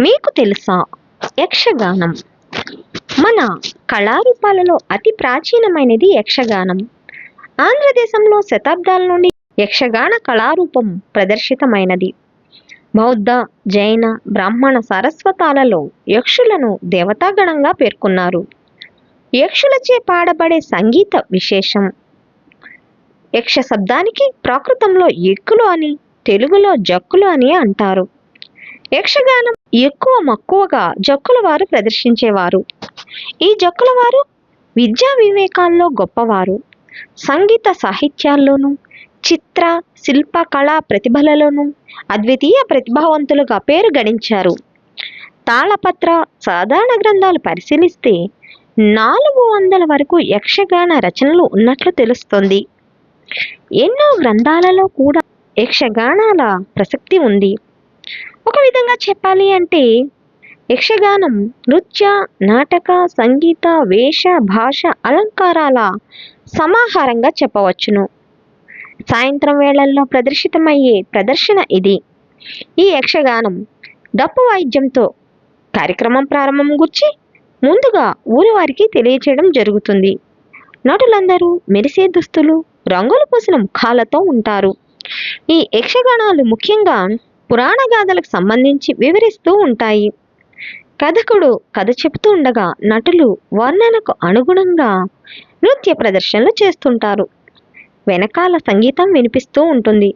మీకు తెలుసా? యక్షగానం. మన కళారూపాలలో అతి ప్రాచీనమైనది యక్షగానం. ఆంధ్రదేశంలో శతాబ్దాల నుండి యక్షగాన కళారూపం ప్రదర్శితమైనది. బౌద్ధ జైన బ్రాహ్మణ సారస్వతాలలో యక్షులను దేవతాగణంగా పేర్కొన్నారు. యక్షులచే పాడబడే సంగీత విశేషం. యక్ష శబ్దానికి ప్రాకృతంలో ఎక్కులు అని తెలుగులో జక్కులు అని అంటారు. యక్షగానం ఎక్కువ మక్కువగా జక్కుల వారు ప్రదర్శించేవారు. ఈ జక్కుల వారు విద్యా వివేకాల్లో గొప్పవారు. సంగీత సాహిత్యాల్లోనూ చిత్ర శిల్ప కళా ప్రతిభలలోనూ అద్వితీయ ప్రతిభావంతులుగా పేరు గడించారు. తాళపత్ర సాధారణ గ్రంథాలు పరిశీలిస్తే నాలుగు వందల వరకు యక్షగాన రచనలు ఉన్నట్లు తెలుస్తుంది. ఎన్నో గ్రంథాలలో కూడా యక్షగానాల ప్రసక్తి ఉంది. ఒక విధంగా చెప్పాలి అంటే యక్షగానం నృత్య నాటక సంగీత వేష భాష అలంకారాల సమాహారంగా చెప్పవచ్చును. సాయంత్రం వేళల్లో ప్రదర్శితమయ్యే ప్రదర్శన ఇది. ఈ యక్షగానం డప్పు వాయిద్యంతో కార్యక్రమం ప్రారంభం గుర్చి ముందుగా ఊరివారికి తెలియచేయడం జరుగుతుంది. నటులందరూ మెరిసే దుస్తులు రంగులు పూసిన ముఖాలతో ఉంటారు. ఈ యక్షగానాలు ముఖ్యంగా పురాణ గాథలకు సంబంధించి వివరిస్తూ ఉంటాయి. కథకుడు కథ చెబుతూ ఉండగా నటులు వర్ణనకు అనుగుణంగా నృత్య ప్రదర్శనలు చేస్తుంటారు. వెనకాల సంగీతం వినిపిస్తూ ఉంటుంది.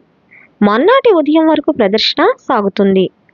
మొన్నటి ఉదయం వరకు ప్రదర్శన సాగుతుంది.